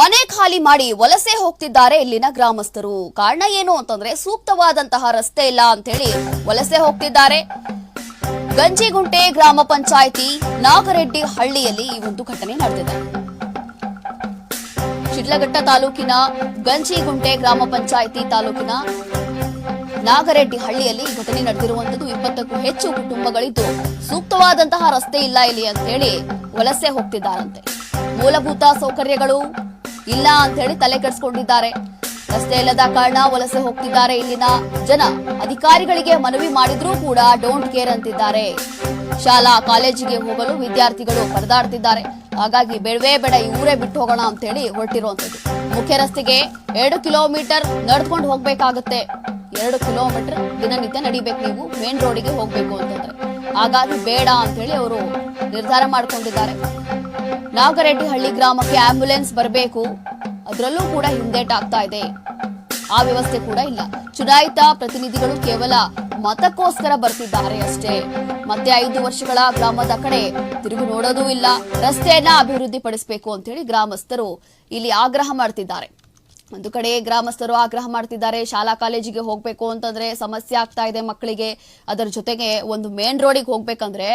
ಮನೆ ಖಾಲಿ ಮಾಡಿ ವಲಸೆ ಹೋಗ್ತಿದ್ದಾರೆ ಇಲ್ಲಿನ ಗ್ರಾಮಸ್ಥರು. ಕಾರಣ ಏನು ಅಂತಂದ್ರೆ ಸೂಕ್ತವಾದಂತಹ ರಸ್ತೆ ಇಲ್ಲ ಅಂತ ಹೇಳಿ ವಲಸೆ ಹೋಗ್ತಿದ್ದಾರೆ. ಗಂಜಿಗುಂಟೆ ಗ್ರಾಮ ಪಂಚಾಯಿತಿ ನಾಗರೆಡ್ಡಿ ಹಳ್ಳಿಯಲ್ಲಿ ಈ ಒಂದು ಘಟನೆ ನಡೆದಿದೆ. ಶಿಡ್ಲಘಟ್ಟ ತಾಲೂಕಿನ ಗಂಜಿಗುಂಟೆ ಗ್ರಾಮ ಪಂಚಾಯಿತಿ ತಾಲೂಕಿನ ನಾಗರೆಡ್ಡಿ ಹಳ್ಳಿಯಲ್ಲಿ ಘಟನೆ ನಡೆದಿರುವಂತದ್ದು ಇಪ್ಪತ್ತಕ್ಕೂ ಹೆಚ್ಚು ಕುಟುಂಬಗಳಿದ್ದು ಸೂಕ್ತವಾದಂತಹ ರಸ್ತೆ ಇಲ್ಲ ಇಲ್ಲಿ ಅಂತ ಹೇಳಿ ವಲಸೆ ಹೋಗ್ತಿದ್ದಾರಂತೆ. ಮೂಲಭೂತ ಸೌಕರ್ಯಗಳು ಇಲ್ಲ ಅಂತ ಹೇಳಿ ತಲೆ ಕೆಡಿಸ್ಕೊಂಡಿದ್ದಾರೆ. ರಸ್ತೆ ಇಲ್ಲದ ಕಾರಣ ವಲಸೆ ಹೋಗ್ತಿದ್ದಾರೆ ಇಲ್ಲಿನ ಜನ. ಅಧಿಕಾರಿಗಳಿಗೆ ಮನವಿ ಮಾಡಿದ್ರೂ ಕೂಡ ಡೋಂಟ್ ಕೇರ್ ಅಂತಿದ್ದಾರೆ. ಶಾಲಾ, ಕಾಲೇಜಿಗೆ ಹೋಗಲು ವಿದ್ಯಾರ್ಥಿಗಳು ಪರದಾಡ್ತಿದ್ದಾರೆ. ಹಾಗಾಗಿ ಬೇಡವೇ ಬೇಡ ಈ ಊರೇ ಬಿಟ್ಟು ಹೋಗೋಣ ಅಂತ ಹೇಳಿ ಹೊರಟಿರುವಂತದ್ದು ಮುಖ್ಯ ರಸ್ತೆಗೆ ಎರಡು ಕಿಲೋಮೀಟರ್ ನಡ್ಕೊಂಡು ಹೋಗ್ಬೇಕಾಗತ್ತೆ. ಎರಡು ಕಿಲೋಮೀಟರ್ ದಿನನಿತ್ಯ ನಡಿಬೇಕು ನೀವು ಮೇನ್ ರೋಡಿಗೆ ಹೋಗ್ಬೇಕು ಅಂತಂದ್ರೆ. ಹಾಗಾಗಿ ಬೇಡ ಅಂತ ಹೇಳಿ ಅವರು ನಿರ್ಧಾರ ಮಾಡ್ಕೊಂಡಿದ್ದಾರೆ. ನಾಗರೆಡ್ಡಿ ಹಳ್ಳಿ ಗ್ರಾಮಕ್ಕೆ ಆಂಬ್ಯುಲೆನ್ಸ್ ಬರಬೇಕು. ಅದರಲ್ಲೂ ಕೂಡ ಹಿಂದೇಟಾಗ್ತಾ ಇದೆ. ಆ ವ್ಯವಸ್ಥೆ ಕೂಡ ಇಲ್ಲ. ಚುನಾಯಿತ ಪ್ರತಿನಿಧಿಗಳು ಕೇವಲ ಮತಕ್ಕೋಸ್ಕರ ಬರ್ತಿದ್ದಾರೆ ಅಷ್ಟೇ. ಮತ್ತೆ ಐದು ವರ್ಷಗಳ ಗ್ರಾಮದ ಕಡೆ ತಿರುಗಿ ನೋಡೋದೂ ಇಲ್ಲ. ರಸ್ತೆಯನ್ನ ಅಭಿವೃದ್ಧಿ ಪಡಿಸಬೇಕು ಅಂತ ಹೇಳಿ ಗ್ರಾಮಸ್ಥರು ಇಲ್ಲಿ ಆಗ್ರಹ ಮಾಡ್ತಿದ್ದಾರೆ. ಒಂದು ಕಡೆ ಗ್ರಾಮಸ್ಥರು ಆಗ್ರಹ ಮಾಡ್ತಿದ್ದಾರೆ, ಶಾಲಾ ಕಾಲೇಜಿಗೆ ಹೋಗ್ಬೇಕು ಅಂತಂದ್ರೆ ಸಮಸ್ಯೆ ಆಗ್ತಾ ಇದೆ ಮಕ್ಕಳಿಗೆ. ಅದರ ಜೊತೆಗೆ ಒಂದು ಮೇನ್ ರೋಡಿಗೆ ಹೋಗ್ಬೇಕಂದ್ರೆ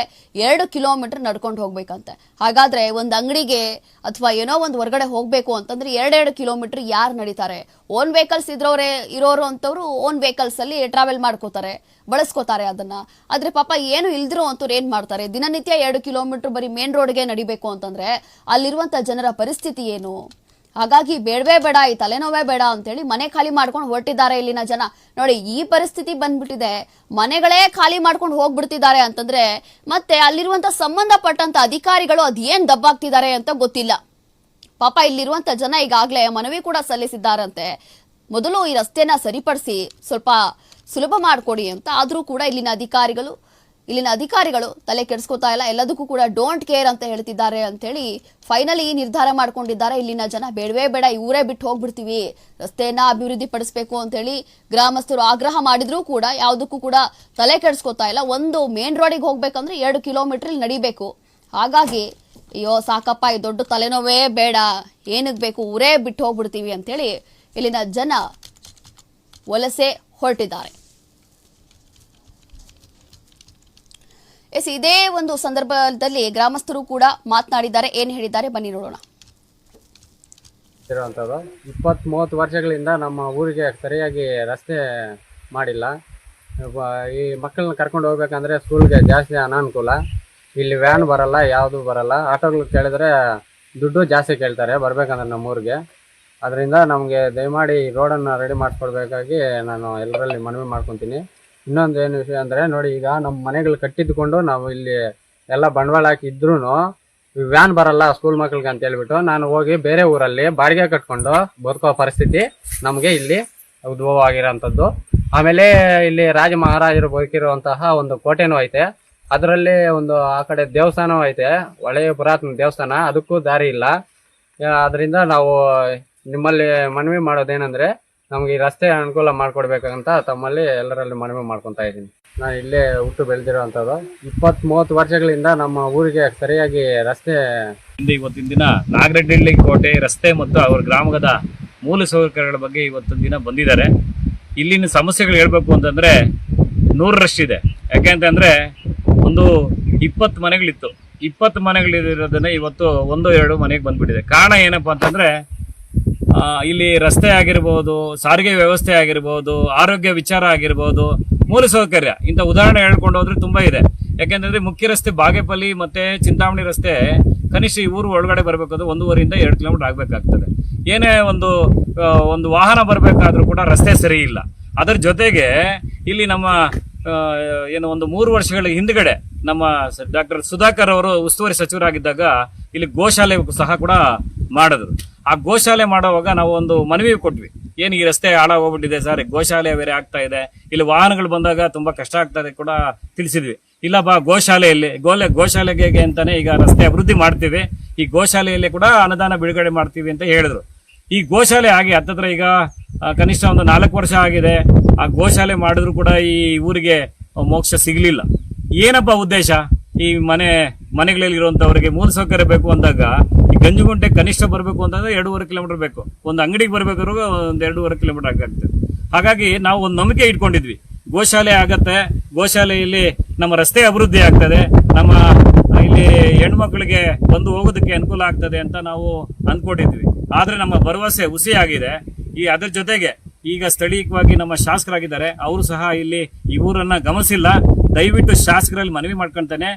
ಎರಡು ಕಿಲೋಮೀಟರ್ ನಡ್ಕೊಂಡು ಹೋಗ್ಬೇಕಂತೆ. ಹಾಗಾದ್ರೆ ಒಂದು ಅಂಗಡಿಗೆ ಅಥವಾ ಏನೋ ಒಂದು ಹೊರಗಡೆ ಹೋಗ್ಬೇಕು ಅಂತಂದ್ರೆ ಎರಡೆರಡು ಕಿಲೋಮೀಟರ್ ಯಾರು ನಡೀತಾರೆ? ಓನ್ ವೆಹಿಕಲ್ಸ್ ಇದ್ರವ್ರೆ, ಇರೋರು ಅಂತವ್ರು ಓನ್ ವೆಹಿಕಲ್ಸ್ ಅಲ್ಲಿ ಟ್ರಾವೆಲ್ ಮಾಡ್ಕೋತಾರೆ, ಬಳಸ್ಕೋತಾರೆ ಅದನ್ನ. ಆದ್ರೆ ಪಾಪ ಏನು ಇಲ್ದಿರೋ ಅಂತವ್ರು ಏನ್ ಮಾಡ್ತಾರೆ? ದಿನನಿತ್ಯ ಎರಡು ಕಿಲೋಮೀಟರ್ ಬರೀ ಮೇನ್ ರೋಡ್ಗೆ ನಡಿಬೇಕು ಅಂತಂದ್ರೆ ಅಲ್ಲಿರುವಂತ ಜನರ ಪರಿಸ್ಥಿತಿ ಏನು? ಹಾಗಾಗಿ ಬೇಡವೇ ಬೇಡ, ಈ ತಲೆನೋವೇ ಬೇಡ ಅಂತೇಳಿ ಮನೆ ಖಾಲಿ ಮಾಡ್ಕೊಂಡು ಹೊರಟಿದ್ದಾರೆ ಇಲ್ಲಿನ ಜನ. ನೋಡಿ, ಈ ಪರಿಸ್ಥಿತಿ ಬಂದ್ಬಿಟ್ಟಿದೆ. ಮನೆಗಳೇ ಖಾಲಿ ಮಾಡ್ಕೊಂಡು ಹೋಗ್ಬಿಡ್ತಿದ್ದಾರೆ ಅಂತಂದ್ರೆ ಮತ್ತೆ ಅಲ್ಲಿರುವಂತ ಸಂಬಂಧಪಟ್ಟಂತ ಅಧಿಕಾರಿಗಳು ಅದೇನ್ ದಬ್ಬಾಗ್ತಿದ್ದಾರೆ ಅಂತ ಗೊತ್ತಿಲ್ಲ. ಪಾಪ ಇಲ್ಲಿರುವಂತ ಜನ ಈಗಾಗಲೇ ಮನವಿ ಕೂಡ ಸಲ್ಲಿಸಿದ್ದಾರಂತೆ. ಮೊದಲು ಈ ರಸ್ತೆನ ಸರಿಪಡಿಸಿ ಸ್ವಲ್ಪ ಸುಲಭ ಮಾಡಿಕೊಡಿ ಅಂತ ಆದ್ರೂ ಕೂಡ ಇಲ್ಲಿನ ಅಧಿಕಾರಿಗಳು ಇಲ್ಲಿನ ಅಧಿಕಾರಿಗಳು ತಲೆ ಕೆಡಿಸ್ಕೋತಾ ಇಲ್ಲ. ಎಲ್ಲದಕ್ಕೂ ಕೂಡ ಡೋಂಟ್ ಕೇರ್ ಅಂತ ಹೇಳ್ತಿದ್ದಾರೆ ಅಂತೇಳಿ ಫೈನಲಿ ನಿರ್ಧಾರ ಮಾಡ್ಕೊಂಡಿದ್ದಾರೆ. ಇಲ್ಲಿನ ಜನ ಬೇಡವೇ ಬೇಡ ಇವರೇ ಬಿಟ್ಟು ಹೋಗ್ಬಿಡ್ತೀವಿ. ರಸ್ತೆಯನ್ನ ಅಭಿವೃದ್ಧಿ ಪಡಿಸಬೇಕು ಅಂತೇಳಿ ಗ್ರಾಮಸ್ಥರು ಆಗ್ರಹ ಮಾಡಿದ್ರೂ ಕೂಡ ಯಾವುದಕ್ಕೂ ಕೂಡ ತಲೆ ಕೆಡಿಸ್ಕೋತಾ ಇಲ್ಲ. ಒಂದು ಮೇನ್ ರೋಡಿಗೆ ಹೋಗ್ಬೇಕಂದ್ರೆ ಎರಡು ಕಿಲೋಮೀಟರ್ ನಡಿಬೇಕು. ಹಾಗಾಗಿ ಅಯ್ಯೋ ಸಾಕಪ್ಪ, ಈ ದೊಡ್ಡ ತಲೆನೋವೇ ಬೇಡ. ಏನಕ್ಕೆ ಬೇಕು? ಊರೇ ಬಿಟ್ಟು ಹೋಗ್ಬಿಡ್ತೀವಿ ಅಂತೇಳಿ ಇಲ್ಲಿನ ಜನ ವಲಸೆ ಹೊರಟಿದ್ದಾರೆ. ಎಸ್, ಇದೇ ಒಂದು ಸಂದರ್ಭದಲ್ಲಿ ಗ್ರಾಮಸ್ಥರು ಕೂಡ ಮಾತನಾಡಿದ್ದಾರೆ. ಏನ್ ಹೇಳಿದ್ದಾರೆ? ಬನ್ನಿ ನೋಡೋಣ. ಇರುವಂಥದ್ದು. ಇಪ್ಪತ್ತು ಮೂವತ್ತು ವರ್ಷಗಳಿಂದ ನಮ್ಮ ಊರಿಗೆ ಸರಿಯಾಗಿ ರಸ್ತೆ ಮಾಡಿಲ್ಲ. ಈ ಮಕ್ಕಳನ್ನ ಕರ್ಕೊಂಡು ಹೋಗ್ಬೇಕಂದ್ರೆ ಸ್ಕೂಲ್ಗೆ ಜಾಸ್ತಿ ಅನಾನುಕೂಲ. ಇಲ್ಲಿ ವ್ಯಾನ್ ಬರಲ್ಲ, ಯಾವುದು ಬರಲ್ಲ. ಆಟೋಗಳು ಕೇಳಿದ್ರೆ ದುಡ್ಡು ಜಾಸ್ತಿ ಕೇಳ್ತಾರೆ ಬರ್ಬೇಕಂದ್ರೆ ನಮ್ಮ ಊರಿಗೆ. ಅದರಿಂದ ನಮಗೆ ದಯಮಾಡಿ ರೋಡನ್ನು ರೆಡಿ ಮಾಡಿಕೊಡ್ಬೇಕಾಗಿ ನಾನು ಎಲ್ಲರಲ್ಲಿ ಮನವಿ ಮಾಡ್ಕೊತೀನಿ. ಇನ್ನೊಂದು ಏನು ವಿಷಯ ಅಂದರೆ ನೋಡಿ, ಈಗ ನಮ್ಮ ಮನೆಗಳು ಕಟ್ಟಿದ್ಕೊಂಡು ನಾವು ಇಲ್ಲಿ ಎಲ್ಲ ಬಂಡವಾಳ ಹಾಕಿ ಇದ್ರೂ ವ್ಯಾನ್ ಬರಲ್ಲ ಸ್ಕೂಲ್ ಮಕ್ಳಿಗೆ ಅಂತ ಹೇಳ್ಬಿಟ್ಟು ನಾನು ಹೋಗಿ ಬೇರೆ ಊರಲ್ಲಿ ಬಾಡಿಗೆ ಕಟ್ಕೊಂಡು ಬದುಕೋ ಪರಿಸ್ಥಿತಿ ನಮಗೆ ಇಲ್ಲಿ ಉದ್ಭವ ಆಗಿರೋಂಥದ್ದು ಆಮೇಲೆ ಇಲ್ಲಿ ರಾಜ ಮಹಾರಾಜರು ಬದುಕಿರುವಂತಹ ಒಂದು ಕೋಟೆನೂ ಐತೆ. ಅದರಲ್ಲಿ ಒಂದು ಆ ಕಡೆ ದೇವಸ್ಥಾನವೂ ಐತೆ. ಒಳ್ಳೆಯ ಪುರಾತನ ದೇವಸ್ಥಾನ, ಅದಕ್ಕೂ ದಾರಿ ಇಲ್ಲ. ಅದರಿಂದ ನಾವು ನಿಮ್ಮಲ್ಲಿ ಮನವಿ ಮಾಡೋದೇನೆಂದ್ರೆ ನಮ್ಗೆ ಈ ರಸ್ತೆ ಅನುಕೂಲ ಮಾಡ್ಕೊಡ್ಬೇಕಂತ ತಮ್ಮಲ್ಲಿ ಎಲ್ಲರಲ್ಲಿ ಮನವಿ ಮಾಡ್ಕೊತಾ ಇದ್ದೀನಿ. ನಾನು ಇಲ್ಲೇ ಹುಟ್ಟು ಬೆಳೆದಿರೋವಂಥದ್ದು ಇಪ್ಪತ್ತ್ ಮೂವತ್ತು ವರ್ಷಗಳಿಂದ ನಮ್ಮ ಊರಿಗೆ ಸರಿಯಾಗಿ ರಸ್ತೆ ಇವತ್ತಿನ ದಿನ ನಾಗರಡ್ಡಿ ಕೋಟೆ ರಸ್ತೆ ಮತ್ತು ಅವರ ಗ್ರಾಮದ ಮೂಲ ಸೌಕರ್ಯಗಳ ಬಗ್ಗೆ ಇವತ್ತಿನ ದಿನ ಬಂದಿದ್ದಾರೆ. ಇಲ್ಲಿನ ಸಮಸ್ಯೆಗಳು ಹೇಳ್ಬೇಕು ಅಂತಂದ್ರೆ ನೂರರಷ್ಟಿದೆ ಯಾಕೆಂತಂದ್ರೆ ಒಂದು ಇಪ್ಪತ್ತು ಮನೆಗಳಿತ್ತು. ಇಪ್ಪತ್ತು ಮನೆಗಳಿರೋದನ್ನ ಇವತ್ತು ಒಂದು, ಎರಡು ಮನೆಗೆ ಬಂದ್ಬಿಟ್ಟಿದೆ. ಕಾರಣ ಏನಪ್ಪಾ ಅಂತಂದ್ರೆ ಇಲ್ಲಿ ರಸ್ತೆ ಆಗಿರ್ಬೋದು, ಸಾರಿಗೆ ವ್ಯವಸ್ಥೆ ಆಗಿರ್ಬೋದು, ಆರೋಗ್ಯ ವಿಚಾರ ಆಗಿರ್ಬೋದು ಮೂಲಸೌಕರ್ಯ ಇಂಥ ಉದಾಹರಣೆ ಹೇಳ್ಕೊಂಡು ಹೋದ್ರೆ ತುಂಬಾ ಇದೆ. ಯಾಕೆಂತಂದ್ರೆ ಮುಖ್ಯ ರಸ್ತೆ ಬಾಗೇಪಲ್ಲಿ ಮತ್ತೆ ಚಿಂತಾಮಣಿ ರಸ್ತೆ ಕನಿಷ್ಠ ಈ ಊರು ಒಳಗಡೆ ಬರಬೇಕಾದ್ರೆ ಒಂದೂವರೆಯಿಂದ ಎರಡು ಕಿಲೋಮೀಟರ್ ಆಗಬೇಕಾಗ್ತದೆ. ಏನೇ ಒಂದು ಒಂದು ವಾಹನ ಬರಬೇಕಾದ್ರೂ ಕೂಡ ರಸ್ತೆ ಸರಿ ಇಲ್ಲ. ಅದರ ಜೊತೆಗೆ ಇಲ್ಲಿ ನಮ್ಮ ಏನು ಒಂದು ಮೂರು ವರ್ಷಗಳ ಹಿಂದ್ಗಡೆ ನಮ್ಮ ಡಾಕ್ಟರ್ ಸುಧಾಕರ್ ಅವರು ಉಸ್ತುವಾರಿ ಸಚಿವರಾಗಿದ್ದಾಗ ಇಲ್ಲಿ ಗೋಶಾಲೆ ಸಹ ಕೂಡ ಮಾಡಿದ್ರು. ಆ ಗೋಶಾಲೆ ಮಾಡುವಾಗ ನಾವು ಒಂದು ಮನವಿ ಕೊಟ್ವಿ. ಏನು ಈ ರಸ್ತೆ ಹಾಳಾಗೋಗ್ಬಿಟ್ಟಿದೆ ಸರ್, ಗೋಶಾಲೆ ಬೇರೆ ಆಗ್ತಾ ಇದೆ. ಇಲ್ಲಿ ವಾಹನಗಳು ಬಂದಾಗ ತುಂಬಾ ಕಷ್ಟ ಆಗ್ತದೆ ಕೂಡ ತಿಳಿಸಿದ್ವಿ. ಇಲ್ಲ ಬಾ, ಗೋಶಾಲೆಯಲ್ಲಿ, ಗೋಲೆ ಗೋಶಾಲೆಗೆ ಅಂತಾನೆ ಈಗ ರಸ್ತೆ ಅಭಿವೃದ್ಧಿ ಮಾಡ್ತೀವಿ. ಈ ಗೋಶಾಲೆಯಲ್ಲಿ ಕೂಡ ಅನುದಾನ ಬಿಡುಗಡೆ ಮಾಡ್ತೀವಿ ಅಂತ ಹೇಳಿದ್ರು. ಈ ಗೋಶಾಲೆ ಆಗಿ ಹತ್ತತ್ರ ಈಗ ಕನಿಷ್ಠ ಒಂದು ನಾಲ್ಕು ವರ್ಷ ಆಗಿದೆ. ಆ ಗೋಶಾಲೆ ಮಾಡಿದ್ರು ಕೂಡ ಈ ಊರಿಗೆ ಮೋಕ್ಷ ಸಿಗ್ಲಿಲ್ಲ. ಏನಪ್ಪ ಉದ್ದೇಶ? ಈ ಮನೆ ಮನೆಗಳಲ್ಲಿ ಇರುವಂತವ್ರಿಗೆ ಮೂಲ ಸೌಕರ್ಯ ಬೇಕು ಅಂದಾಗ ಗಂಜುಗುಂಟೆ ಕನಿಷ್ಠ ಬರಬೇಕು ಅಂತಂದ್ರೆ ಎರಡೂವರೆ ಕಿಲೋಮೀಟರ್ ಬೇಕು. ಒಂದು ಅಂಗಡಿಗೆ ಬರ್ಬೇಕಾದ್ರೂ ಒಂದು ಎರಡೂವರೆ ಕಿಲೋಮೀಟರ್ ಆಗುತ್ತೆ ಹಾಗಾಗಿ ನಾವು ಒಂದು ನಂಬಿಕೆ ಇಟ್ಕೊಂಡಿದ್ವಿ. ಗೋಶಾಲೆ ಆಗತ್ತೆ. ಗೋಶಾಲೆಯಲ್ಲಿ ನಮ್ಮ ರಸ್ತೆ ಅಭಿವೃದ್ಧಿ ಆಗ್ತದೆ. ನಮ್ಮ ಇಲ್ಲಿ ಹೆಣ್ಮಕ್ಳಿಗೆ ಬಂದು ಹೋಗೋದಕ್ಕೆ ಅನುಕೂಲ ಆಗ್ತದೆ ಅಂತ ನಾವು ಅಂದ್ಕೊಂಡಿದ್ವಿ. ಆದ್ರೆ ನಮ್ಮ ಭರವಸೆ ಹುಸಿಯಾಗಿದೆ. ಈ ಅದರ ಜೊತೆಗೆ ಈಗ ಸ್ಥಳೀಯವಾಗಿ ನಮ್ಮ ಶಾಸಕರಾಗಿದ್ದಾರೆ. ಅವರು ಸಹ ಇಲ್ಲಿ ಈ ಊರನ್ನ ಗಮನಿಸಿಲ್ಲ. ದಯವಿಟ್ಟು ಶಾಸಕರಲ್ಲಿ ಮನವಿ ಮಾಡ್ಕೊಂತಾನೆ.